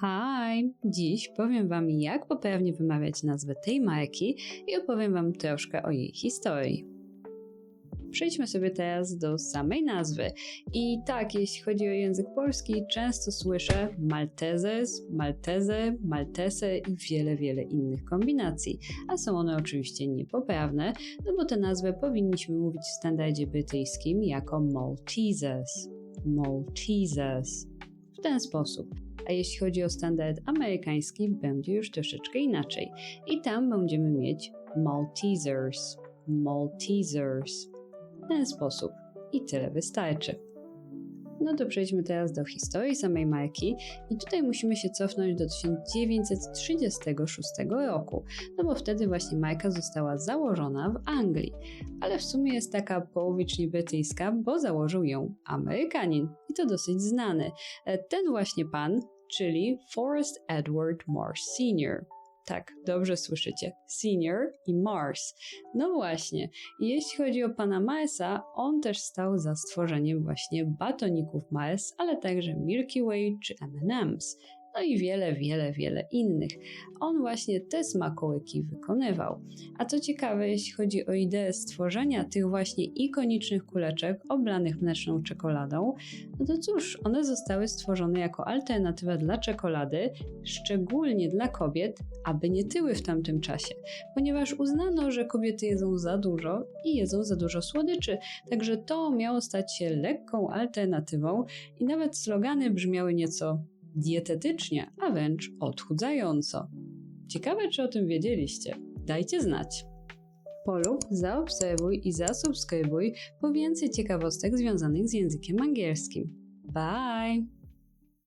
Hi! Dziś powiem Wam, jak poprawnie wymawiać nazwę tej marki i opowiem Wam troszkę o jej historii. Przejdźmy sobie teraz do samej nazwy. I tak, jeśli chodzi o język polski, często słyszę Maltezes, Malteze, Maltese i wiele, wiele innych kombinacji. A są one oczywiście niepoprawne, no bo tę nazwę powinniśmy mówić w standardzie brytyjskim jako Maltesers. Maltesers. W ten sposób a jeśli chodzi o standard amerykański, będzie już troszeczkę inaczej. I tam będziemy mieć Maltesers. Maltesers. W ten sposób. I tyle wystarczy. No to przejdźmy teraz do historii samej marki i tutaj musimy się cofnąć do 1936 roku, no bo wtedy właśnie marka została założona w Anglii, ale w sumie jest taka połowicznie brytyjska, bo założył ją Amerykanin i to dosyć znany. E, ten właśnie pan czyli Forrest Edward Mars Sr. Tak, dobrze słyszycie. Senior i Mars. No właśnie, jeśli chodzi o pana Marsa, on też stał za stworzeniem właśnie batoników Mars, ale także Milky Way czy M&M's no i wiele, wiele, wiele innych. On właśnie te smakołyki wykonywał. A co ciekawe, jeśli chodzi o ideę stworzenia tych właśnie ikonicznych kuleczek oblanych mleczną czekoladą, no to cóż, one zostały stworzone jako alternatywa dla czekolady, szczególnie dla kobiet, aby nie tyły w tamtym czasie, ponieważ uznano, że kobiety jedzą za dużo i jedzą za dużo słodyczy, także to miało stać się lekką alternatywą i nawet slogany brzmiały nieco dietetycznie, a wręcz odchudzająco. Ciekawe, czy o tym wiedzieliście? Dajcie znać. Polub, zaobserwuj i zasubskrybuj po więcej ciekawostek związanych z językiem angielskim. Bye!